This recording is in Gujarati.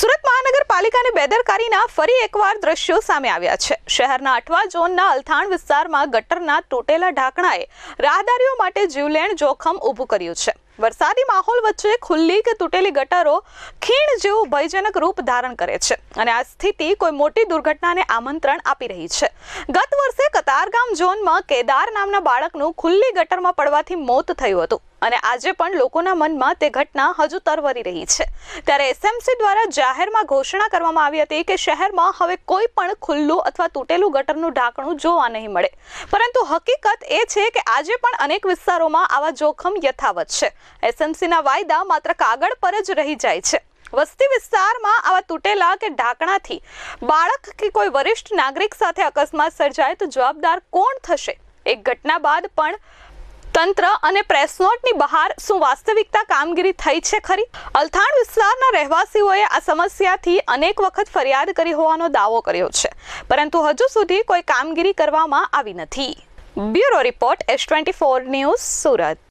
સુરત મહાનગરપાલિકાની બેદરકારીના ફરી એકવાર દ્રશ્યો સામે આવ્યા છે. શહેરના અઠવા ઝોનના અલથાણ વિસ્તારમાં ગટરના તૂટેલા ઢાંકણાએ રાહદારીઓ માટે જીવલેણ જોખમ ઊભું કર્યું છે. વરસાદી માહોલ વચ્ચે ખુલ્લી કે તૂટેલી ગટરો ખીણ જેવું ભયજનક રૂપ ધારણ કરે છે અને આ સ્થિતિ કોઈ મોટી દુર્ઘટનાને આમંત્રણ આપી રહી છે. ગત વર્ષે કતારગામ ઝોનમાં કેદાર નામના બાળકનું ખુલ્લી ગટરમાં પડવાથી મોત થયું હતું. અને આજે પણ લોકોના મનમાં તે ઘટના હજુ તરવરી રહી છે. ત્યારે એસએમસી દ્વારા જાહેરમાં ઘોષણા કરવામાં આવી હતી કે શહેરમાં હવે કોઈ પણ ખુલ્લું અથવા તૂટેલું ગટરનું ઢાંકણું જોવા નહીં મળે. પરંતુ હકીકત એ છે કે આજે પણ અનેક વિસ્તારોમાં આવા જોખમ યથાવત છે. એસએમસીના વાયદા માત્ર કાગળ પર જ રહી જાય છે. વસ્તી વિસ્તારમાં આવા તૂટેલા કે ઢાંકણાથી બાળક કે કોઈ વરિષ્ઠ નાગરિક સાથે અકસ્માત સર્જાય તો જવાબદાર કોણ થશે? એક ઘટના બાદ પણ તંત્ર અને પ્રેસ નોટની બહાર શું વાસ્તવિકતા કામગીરી થઈ છે ખરી? અલથાણ વિસ્તારના રહેવાસીઓએ આ સમસ્યાથી અનેક વખત ફરિયાદ કરી હોવાનો દાવો કર્યો છે. પરંતુ હજુ સુધી કોઈ કામગીરી કરવામાં આવી નથી. Bureau report S twenty four news Surat.